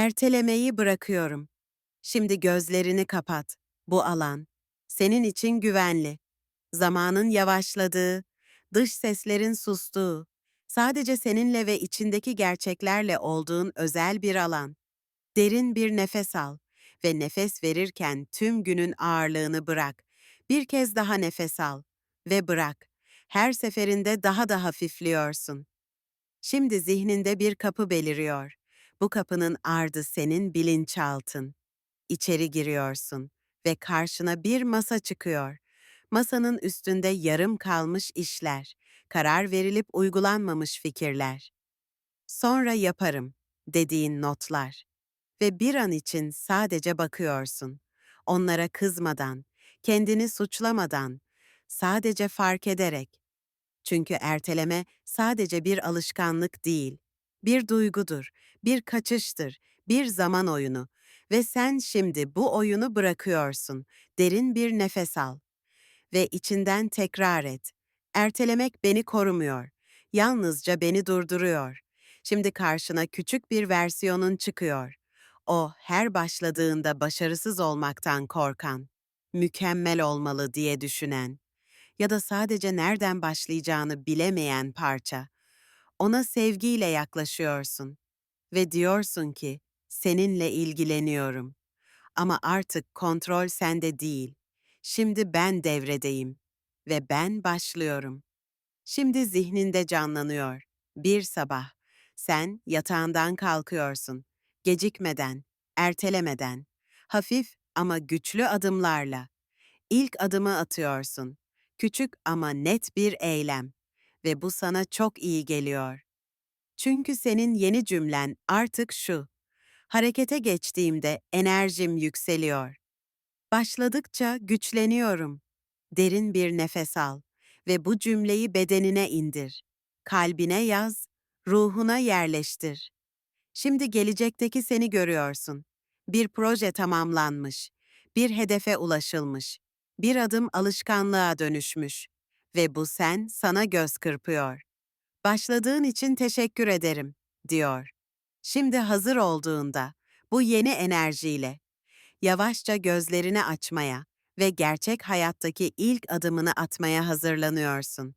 Ertelemeyi bırakıyorum. Şimdi gözlerini kapat. Bu alan senin için güvenli. Zamanın yavaşladığı, dış seslerin sustuğu, sadece seninle ve içindeki gerçeklerle olduğun özel bir alan. Derin bir nefes al ve nefes verirken tüm günün ağırlığını bırak. Bir kez daha nefes al ve bırak. Her seferinde daha da hafifliyorsun. Şimdi zihninde bir kapı beliriyor. Bu kapının ardı senin bilinçaltın. İçeri giriyorsun ve karşına bir masa çıkıyor. Masanın üstünde yarım kalmış işler, karar verilip uygulanmamış fikirler. Sonra yaparım dediğin notlar ve bir an için sadece bakıyorsun. Onlara kızmadan, kendini suçlamadan, sadece fark ederek. Çünkü erteleme sadece bir alışkanlık değil, bir duygudur, bir kaçıştır, bir zaman oyunu ve sen şimdi bu oyunu bırakıyorsun. Derin bir nefes al ve içinden tekrar et. Ertelemek beni korumuyor. Yalnızca beni durduruyor. Şimdi karşına küçük bir versiyonun çıkıyor. O her başladığında başarısız olmaktan korkan, mükemmel olmalı diye düşünen ya da sadece nereden başlayacağını bilemeyen parça. Ona sevgiyle yaklaşıyorsun ve diyorsun ki seninle ilgileniyorum. Ama artık kontrol sende değil. Şimdi ben devredeyim ve ben başlıyorum. Şimdi zihninde canlanıyor. Bir sabah sen yatağından kalkıyorsun. Gecikmeden, ertelemeden, hafif ama güçlü adımlarla. İlk adımı atıyorsun. Küçük ama net bir eylem ve bu sana çok iyi geliyor. Çünkü senin yeni cümlen artık şu. Harekete geçtiğimde enerjim yükseliyor. Başladıkça güçleniyorum. Derin bir nefes al ve bu cümleyi bedenine indir. Kalbine yaz, ruhuna yerleştir. Şimdi gelecekteki seni görüyorsun. Bir proje tamamlanmış, bir hedefe ulaşılmış, bir adım alışkanlığa dönüşmüş ve bu sen sana göz kırpıyor. Başladığın için teşekkür ederim, diyor. Şimdi hazır olduğunda, bu yeni enerjiyle, yavaşça gözlerini açmaya ve gerçek hayattaki ilk adımını atmaya hazırlanıyorsun.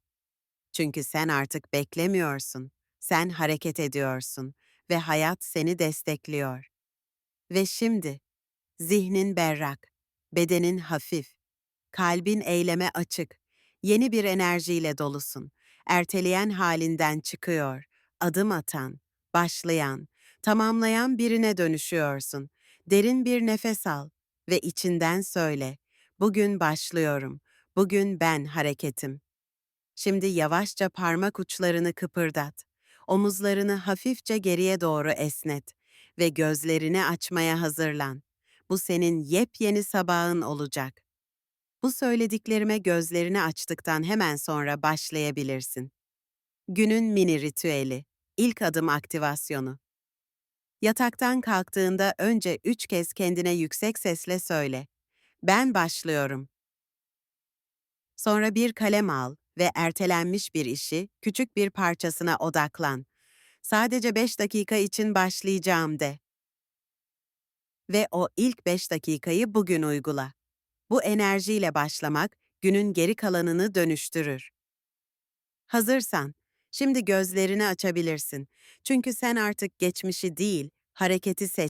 Çünkü sen artık beklemiyorsun, sen hareket ediyorsun ve hayat seni destekliyor. Ve şimdi, zihnin berrak, bedenin hafif, kalbin eyleme açık, yeni bir enerjiyle dolusun. Erteleyen halinden çıkıyor, adım atan, başlayan, tamamlayan birine dönüşüyorsun. Derin bir nefes al ve içinden söyle, bugün başlıyorum, bugün ben hareketim. Şimdi yavaşça parmak uçlarını kıpırdat. Omuzlarını hafifçe geriye doğru esnet ve gözlerini açmaya hazırlan. Bu senin yepyeni sabahın olacak. Bu söylediklerime gözlerini açtıktan hemen sonra başlayabilirsin. Günün mini ritüeli. İlk adım aktivasyonu. Yataktan kalktığında önce üç kez kendine yüksek sesle söyle. Ben başlıyorum. Sonra bir kalem al ve ertelenmiş bir işi küçük bir parçasına odaklan. Sadece 5 dakika için başlayacağım de. Ve o ilk 5 dakikayı bugün uygula. Bu enerjiyle başlamak günün geri kalanını dönüştürür. Hazırsan, şimdi gözlerini açabilirsin. Çünkü sen artık geçmişi değil, hareketi seç.